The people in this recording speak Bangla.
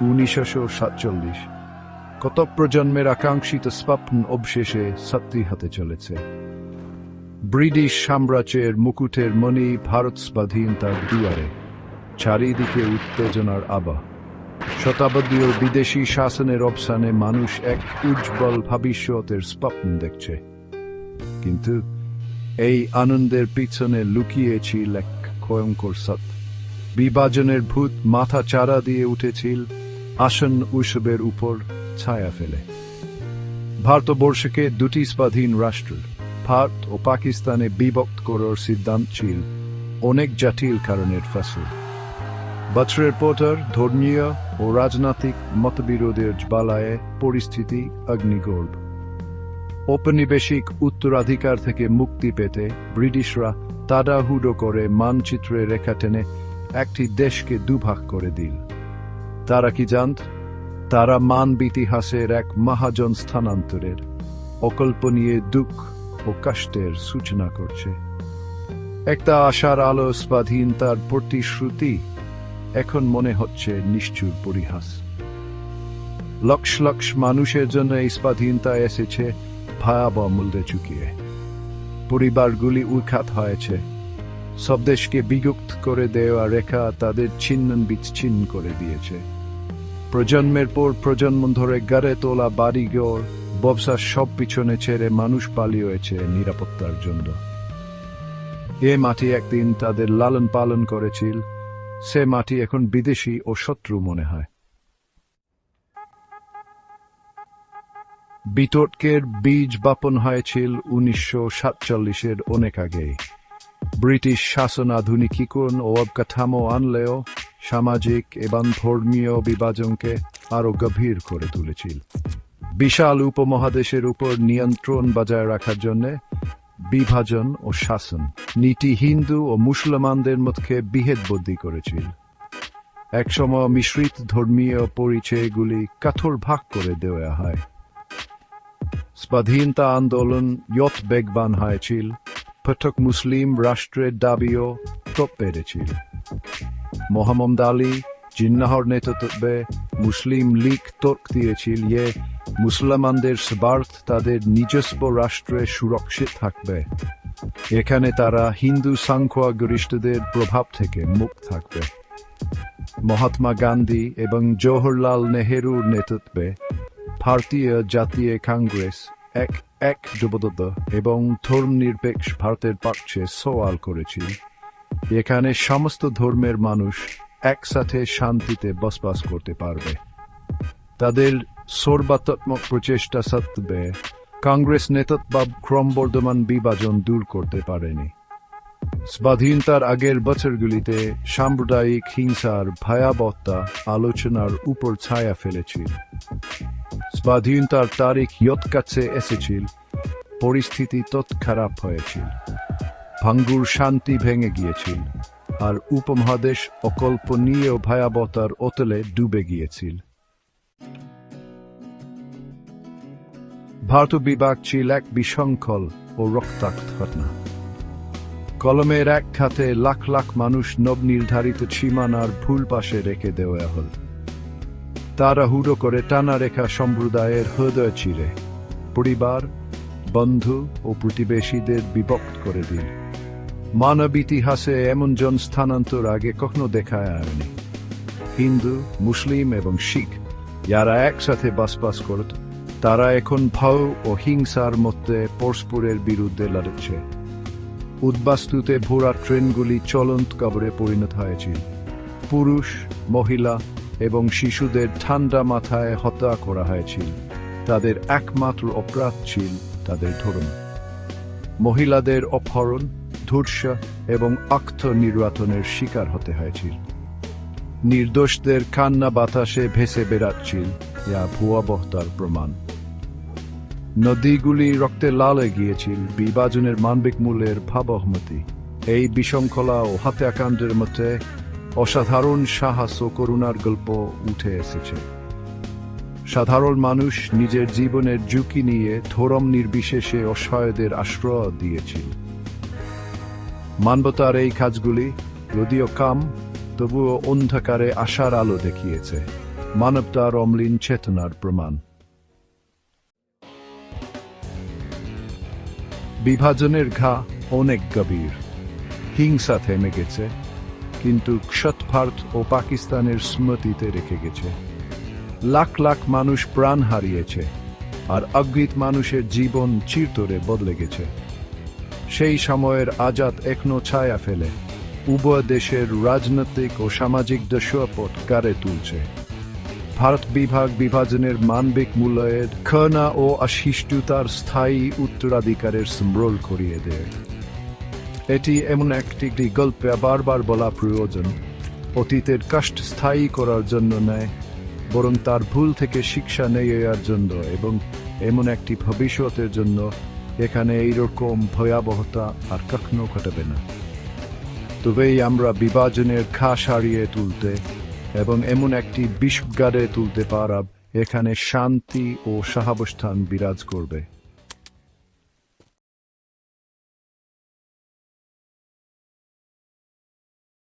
উনিশশো সাতচল্লিশ। কত প্রজন্মের আকাঙ্ক্ষিত স্বপ্ন অবশেষে সত্যি হতে চলেছে। ব্রিটিশ সাম্রাজ্যের মুকুটের মণি ভারত স্বাধীনতার দুয়ারে, চারিদিকে উত্তেজনার আবা শতাব্দীয় বিদেশি শাসনের অবসানে মানুষ এক উজ্জ্বল ভবিষ্যতের স্বপ্ন দেখছে। কিন্তু এই আনন্দের পিছনে লুকিয়েছিল এক ভয়ঙ্কর সত্য বিভাজনের ভূত মাথা চারা দিয়ে উঠেছিল আসন উৎসবের উপর ছায়া ফেলে। ভারতবর্ষকে দুটি স্বাধীন রাষ্ট্র, ভারত ও পাকিস্তানে বিভক্ত করার সিদ্ধান্ত ছিল অনেক জটিল কারণের ফসল। বছরের পর ধর্মীয় ও রাজনৈতিক মতবিরোধের জ্বালায় পরিস্থিতি অগ্নিগর্ভ। ঔপনিবেশিক উত্তরাধিকার থেকে মুক্তি পেতে ব্রিটিশরা তাড়াহুড়ো করে মানচিত্রে রেখা টেনে একটি দেশকে দুভাগ করে দিল। তারা কি জানত? তারা মানব ইতিহাসের এক মহাজন স্থানান্তরের। অকল্পনীয় দুঃখ ও কষ্টের সূচনা করছে। একটা আশার আলো স্বাধীনতার প্রতিশ্রুতি। এখন মনে হচ্ছে নিষ্ঠুর পরিহাস। লক্ষ লক্ষ মানুষের জন্য এই স্বাধীনতা এসেছে ভয়াবহ মূল্যে চুকিয়ে। পরিবারগুলি উৎখাত হয়েছে। সব দেশকে বিগুপ্ত করে দেওয়া রেখা তাদের ছিন্ন বিচ্ছিন্ন করে দিয়েছে। প্রজন্মের পর প্রজন্ম ধরে গড়ে তোলা, বাড়ি বাড়িঘর ব্যবসা সব পিছনে ছেড়ে মানুষ পালিয়েছে নিরাপত্তার জন্য। এ মাটি একদিন তাদের লালন পালন করেছিল, সে মাটি এখন বিদেশি ও শত্রু মনে হয়। বিতর্কের বীজ বপন হয়েছিল উনিশশো সাতচল্লিশের অনেক আগে ব্রিটিশ শাসন আধুনিকীকরণ ও অবকাঠামো আনলেও সামাজিক এবং ধর্মীয় বিভাজনকে আরও গভীর করে তুলেছিল। বিশাল উপমহাদেশের উপর নিয়ন্ত্রণ বজায় রাখার জন্য বিভাজন ও শাসন নীতি হিন্দু ও মুসলমানদের মধ্যে বিহেদবদ্ধি করেছিল। একসময় মিশ্রিত ধর্মীয় পরিচয়গুলি কঠোর ভাগ করে দেওয়া হয়। স্বাধীনতা আন্দোলন ইয়ত বেগবান হয়েছিল, পৃথক মুসলিম রাষ্ট্রের দাবিও তোপ পেরেছিল। মোহাম্মদ আলী, জিন্নাহর নেতৃত্বে মুসলিম লীগ তর্ক দিয়েছিল যে মুসলমানদের স্বার্থ তাদের নিজস্ব রাষ্ট্রে সুরক্ষিত থাকবে। এখানে তারা হিন্দু সংখ্যাগরিষ্ঠদের প্রভাব থেকে মুক্ত থাকবে। মহাত্মা গান্ধী এবং জওহরলাল নেহেরুর নেতৃত্বে ভারতীয় জাতীয় কংগ্রেস এক এক যুবদত্ত এবং ধর্মনিরপেক্ষ ভারতের পক্ষে সওয়াল করেছিল। এখানে সমস্ত ধর্মের মানুষ একসাথে শান্তিতে বসবাস করতে পারবে। তাদের সর্বাত্মক প্রচেষ্টা সত্ত্বে কংগ্রেস নেতৃত্ব ক্রমবর্ধমান বিভাজন দূর করতে পারেনি। স্বাধীনতার আগের বছরগুলিতে সাম্প্রদায়িক হিংসার ভয়াবহতা আলোচনার উপর ছায়া ফেলেছিল। স্বাধীনতার তারিখ ইয়ত কাছে এসেছিল, পরিস্থিতি তৎ খারাপ হয়েছিল। ভাঙ্গুর শান্তি ভেঙে গিয়েছিল, আর উপমহাদেশ অকল্পনীয় ভয়াবতার অতলে ডুবে গিয়েছিল। ভারত বিভাগ ছিল এক বিশৃঙ্খল ও রক্তাক্ত ঘটনা। কলমের এক খাতে লাখ লাখ মানুষ নব নির্ধারিত সীমানার ভুল পাশে রেখে দেওয়া হল। তারা হুড়ো করে টানা রেখা সম্প্রদায়ের হৃদয় চিরে, পরিবার, বন্ধু ও প্রতিবেশীদের বিভক্ত করে দিল। মানব ইতিহাসে এমন জন স্থানান্তর আগে কখনো দেখা যায়নি হিন্দু, মুসলিম এবং শিখ, যারা একসাথে বাসবাস করত, তারা এখন ভাও ও হিংসার মধ্যে পরস্পরের বিরুদ্ধে লড়ছে। উদ্বাস্তুতে ভোরা ট্রেনগুলি চলন্ত কবরে পরিণত হয়েছিল পুরুষ, মহিলা এবং শিশুদের ঠান্ডা মাথায় হত্যা করা হয়েছিল তাদের একমাত্র অপরাধ ছিল তাদের ধর্ম। মহিলাদের অপহরণ ধূর্ষা এবং আক্ত নির্যাতনের শিকার হতে হয়েছিল। নির্দোষদের কান্না বাতাসে ভেসে বেড়াচ্ছিল যা ভুয়াবহতার প্রমাণ। নদীগুলি রক্তে লালে গিয়েছিল, বিভাজনের মানবিক মূল্যের ভাবহমতি এই বিশৃঙ্খলা ও হত্যাকাণ্ডের মধ্যে অসাধারণ সাহস ও করুণার গল্প উঠে এসেছে। সাধারণ মানুষ নিজের জীবনের ঝুঁকি নিয়ে ধরম নির্বিশেষে অসহায়দের আশ্রয় দিয়েছিল। মানবতার এই কাজগুলি যদিও কাম, তবুও অন্ধকারে আশার আলো দেখিয়েছে। মানবতার অমলিন চেতনার প্রমাণ। বিভাজনের ঘা অনেক গভীর। হিংসা থেমে গেছে, কিন্তু ক্ষত ভারত ও পাকিস্তানের স্মৃতিতে রেখে গেছে। লাখ লাখ মানুষ প্রাণ হারিয়েছে, আর অজ্ঞিত মানুষের জীবন চিরতরে বদলে গেছে। সেই সময়ের আজাদ এখনও ছায়া ফেলে। উভয় দেশের রাজনৈতিক ও সামাজিক দশপট কারে তুলছে। ভারত বিভাগ বিভাজনের মানবিক মূল্যের খনা ও অশিষ্টতার স্থায়ী উত্তরাধিকারের স্মরণ করিয়ে দেয়। এটি এমন একটি গল্পে বারবার বলা প্রয়োজন। অতীতের কষ্ট স্থায়ী করার জন্য নয়, বরং তার ভুল থেকে শিক্ষা নেওয়ার জন্য এবং এমন একটি ভবিষ্যতের জন্য এখানে এইরকম ভয়াবহতা আর কখনো ঘটবে না। তবেই আমরা বিভাজনের খা সারিয়ে তুলতে এবং এমন একটি বিষগারে তুলতে পারাব, এখানে শান্তি ও সাহাবস্থান বিরাজ করবে।